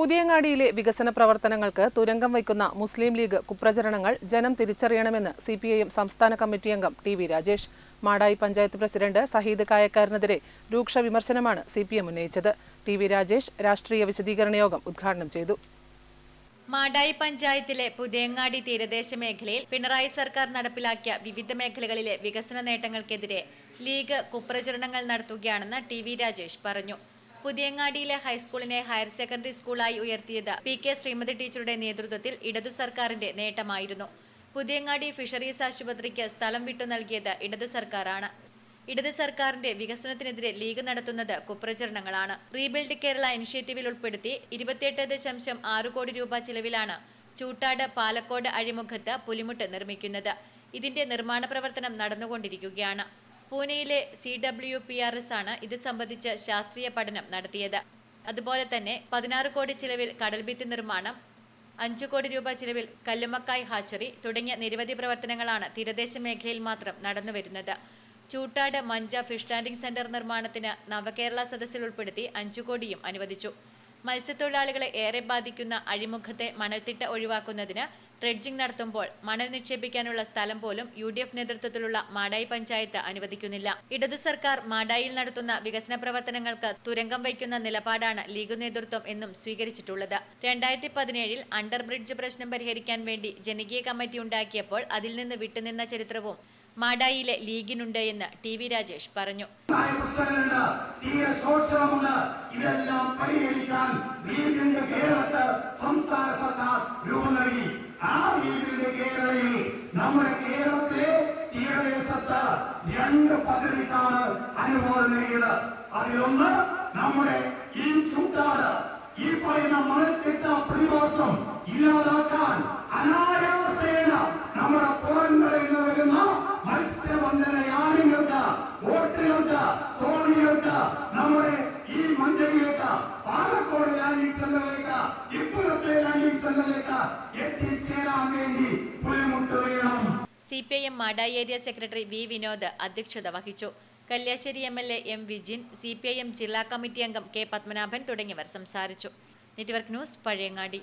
പുതിയങ്ങാടിയിലെ വികസന പ്രവർത്തനങ്ങൾക്ക് തുരങ്കം വയ്ക്കുന്ന മുസ്ലിം ലീഗ് കുപ്രചരണങ്ങൾ ജനം തിരിച്ചറിയണമെന്ന് സി പി ഐ എം സംസ്ഥാന കമ്മിറ്റി അംഗം T V Rajesh. Madayi panchayat president Saheed കായക്കാരനെതിരെ രൂക്ഷ വിമർശനമാണ് സി പി എം ഉന്നയിച്ചത്. ടി വി രാജേഷ് രാഷ്ട്രീയ വിശദീകരണ യോഗം ഉദ്ഘാടനം ചെയ്തു. മാടായി പഞ്ചായത്തിലെ പുതിയങ്ങാടി തീരദേശ മേഖലയിൽ പിണറായി സർക്കാർ നടപ്പിലാക്കിയ വിവിധ മേഖലകളിലെ വികസന നേട്ടങ്ങൾക്കെതിരെ ലീഗ് കുപ്രചരണങ്ങൾ നടത്തുകയാണെന്ന് ടി വി രാജേഷ് പറഞ്ഞു. പുതിയങ്ങാടിയിലെ ഹൈസ്കൂളിനെ ഹയർ സെക്കൻഡറി സ്കൂളായി ഉയർത്തിയത് പി കെ ശ്രീമതി ടീച്ചറുടെ നേതൃത്വത്തിൽ ഇടതു സർക്കാരിന്റെ നേട്ടമായിരുന്നു. പുതിയങ്ങാടി ഫിഷറീസ് ആശുപത്രിക്ക് സ്ഥലം വിട്ടു നൽകിയത് ഇടതു സർക്കാരാണ്. ഇടത് സർക്കാരിന്റെ വികസനത്തിനെതിരെ ലീഗ് നടത്തുന്നത് കുപ്രചരണങ്ങളാണ്. റീബിൽഡ് കേരള ഇനിഷ്യേറ്റീവിൽ ഉൾപ്പെടുത്തി ഇരുപത്തിയെട്ട് ദശാംശം ആറ് കോടി രൂപ ചിലവിലാണ് ചൂട്ടാട് പാലക്കോട് അഴിമുഖത്ത് പുലിമുട്ട് നിർമ്മിക്കുന്നത്. ഇതിന്റെ നിർമ്മാണ പ്രവർത്തനം നടന്നുകൊണ്ടിരിക്കുകയാണ്. പൂനെയിലെ C W P R S ആണ് ഇത് സംബന്ധിച്ച് ശാസ്ത്രീയ പഠനം നടത്തിയത്. അതുപോലെ തന്നെ പതിനാറ് കോടി ചിലവിൽ കടൽഭിത്തി നിർമ്മാണം അഞ്ചു കോടി രൂപ ചിലവിൽ കല്ലുമക്കായ് ഹാച്ചറി തുടങ്ങിയ നിരവധി പ്രവർത്തനങ്ങളാണ് തീരദേശ മേഖലയിൽ മാത്രം നടന്നുവരുന്നത് Choottad Mancha fish landing centre നിർമ്മാണത്തിന് നവകേരള സദസ്സിൽ ഉൾപ്പെടുത്തി അഞ്ചു കോടിയും അനുവദിച്ചു. മത്സ്യത്തൊഴിലാളികളെ ഏറെ ബാധിക്കുന്ന അഴിമുഖത്തെ മണൽത്തിട്ട ഒഴിവാക്കുന്നതിന് ഡ്രെഡ്ജിംഗ് നടത്തുമ്പോൾ മണൽ നിക്ഷേപിക്കാനുള്ള സ്ഥലം പോലും യു ഡി എഫ് നേതൃത്വത്തിലുള്ള മാടായി പഞ്ചായത്ത് അനുവദിക്കുന്നില്ല. ഇടതു സർക്കാർ മാടായിൽ നടത്തുന്ന വികസന പ്രവർത്തനങ്ങൾക്ക് തുരങ്കം വയ്ക്കുന്ന നിലപാടാണ് ലീഗ് നേതൃത്വം എന്നും സ്വീകരിച്ചിട്ടുള്ളത്. രണ്ടായിരത്തി പതിനേഴിൽ അണ്ടർ ബ്രിഡ്ജ് പ്രശ്നം പരിഹരിക്കാൻ വേണ്ടി ജനകീയ കമ്മിറ്റി ഉണ്ടാക്കിയപ്പോൾ അതിൽ നിന്ന് വിട്ടുനിന്ന ചരിത്രവും മാടായിലെ ലീഗിനുണ്ട് എന്ന് ടി വി രാജേഷ് പറഞ്ഞു. ഇതെല്ലാം പരിഹരിക്കാൻ ലീഗിന്റെ കേരളത്ത് സംസ്ഥാന സർക്കാർ രൂപം നൽകി ആ ലീഗിന്റെ കേരളയിൽ നമ്മുടെ കേരളത്തിലെ തീരദേശത്ത് രണ്ട് പദ്ധതിക്കാണ് അനുമോദനം നൽകിയത്. അതിലൊന്ന് നമ്മുടെ ഈ ചുട്ടാട് ഈ പറയുന്ന മഴക്കെട്ട പ്രതിഭാസം ഇല്ലാതാക്കാൻ അനായാസേന നമ്മുടെ പുറങ്ങളിൽ നിന്ന് വരുന്ന മത്സ്യബന്ധന യാനങ്ങൾക്ക് ബോട്ടുകൾക്ക് തോണികൾക്ക് നമ്മുടെ ഈ മഞ്ചയിലേക്ക് പാലക്കോട് ലാൻഡിംഗ് സെന്ററിലേക്ക് C P I M Madayi area secretary V Vinod അധ്യക്ഷത വഹിച്ചു. Kalliasseri M L A M Vijin C P ജില്ലാ കമ്മിറ്റി അംഗം കെ പത്മനാഭൻ തുടങ്ങിയവർ സംസാരിച്ചു. Network news Pazhayangadi.